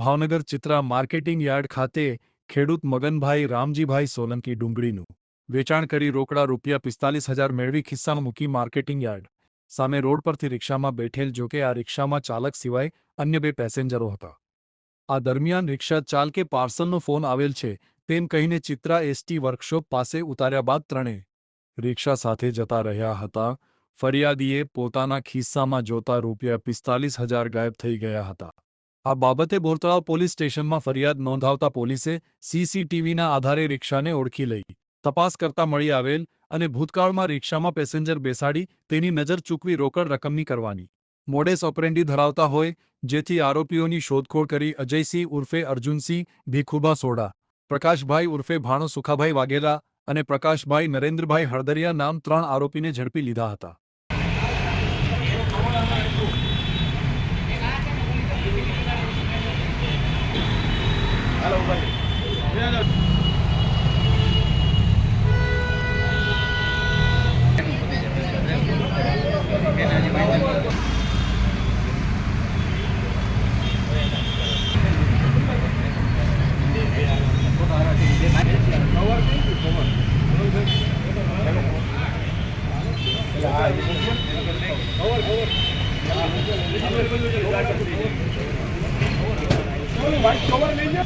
Bhavnagar Chitra marketing yard ખાતે ખેડૂત મગનભાઈ રામજીભાઈ સોલંકી ડુંગળીનું વેચાણ કરી રોકડા રૂપિયા પિસ્તાલીસ હજાર મેળવી ખિસ્સામાં મૂકી માર્કેટિંગ યાર્ડ. સામે રોડ પરથી રિક્ષામાં બેઠેલ જોકે આ રિક્ષામાં ચાલક સિવાય અન્ય બે પેસેન્જરો હતા. આ દરમિયાન રિક્ષા ચાલકે પાર્સલનો ફોન આવેલ છે તેમ કહીને ચિત્રા એસટી વર્કશોપ પાસે ઉતાર્યા બાદ ત્રણે રિક્ષા સાથે જતા રહ્યા હતા. ફરિયાદીએ પોતાના ખિસ્સામાં જોતા રૂપિયા પિસ્તાલીસ હજાર ગાયબ થઈ ગયા હતા. આ બાબતે બોરતળાવ પોલીસ સ્ટેશનમાં ફરિયાદ નોંધાવતા પોલીસે સીસીટીવીના આધારે રિક્ષાને ઓળખી લઈ તપાસ કરતા મળી આવેલ અને ભૂતકાળમાં રિક્ષામાં પેસેન્જર બેસાડી તેની નજર ચૂકવી રોકડ રકમની કરવાની. મોડેસ ઓપરેન્ડી ધરાવતા હોય, જેથી આરોપીઓની શોધખોળ કરી અજયસિંહ ઉર્ફે અર્જુનસિંહ, ભીખુભા સોડા, પ્રકાશભાઈ ઉર્ફે ભાણો સુખાભાઈ વાઘેલા અને પ્રકાશભાઈ નરેન્દ્રભાઈ હળદરિયા નામ ત્રણ આરોપીને ઝડપી લીધા હતા. કવર લઈ જા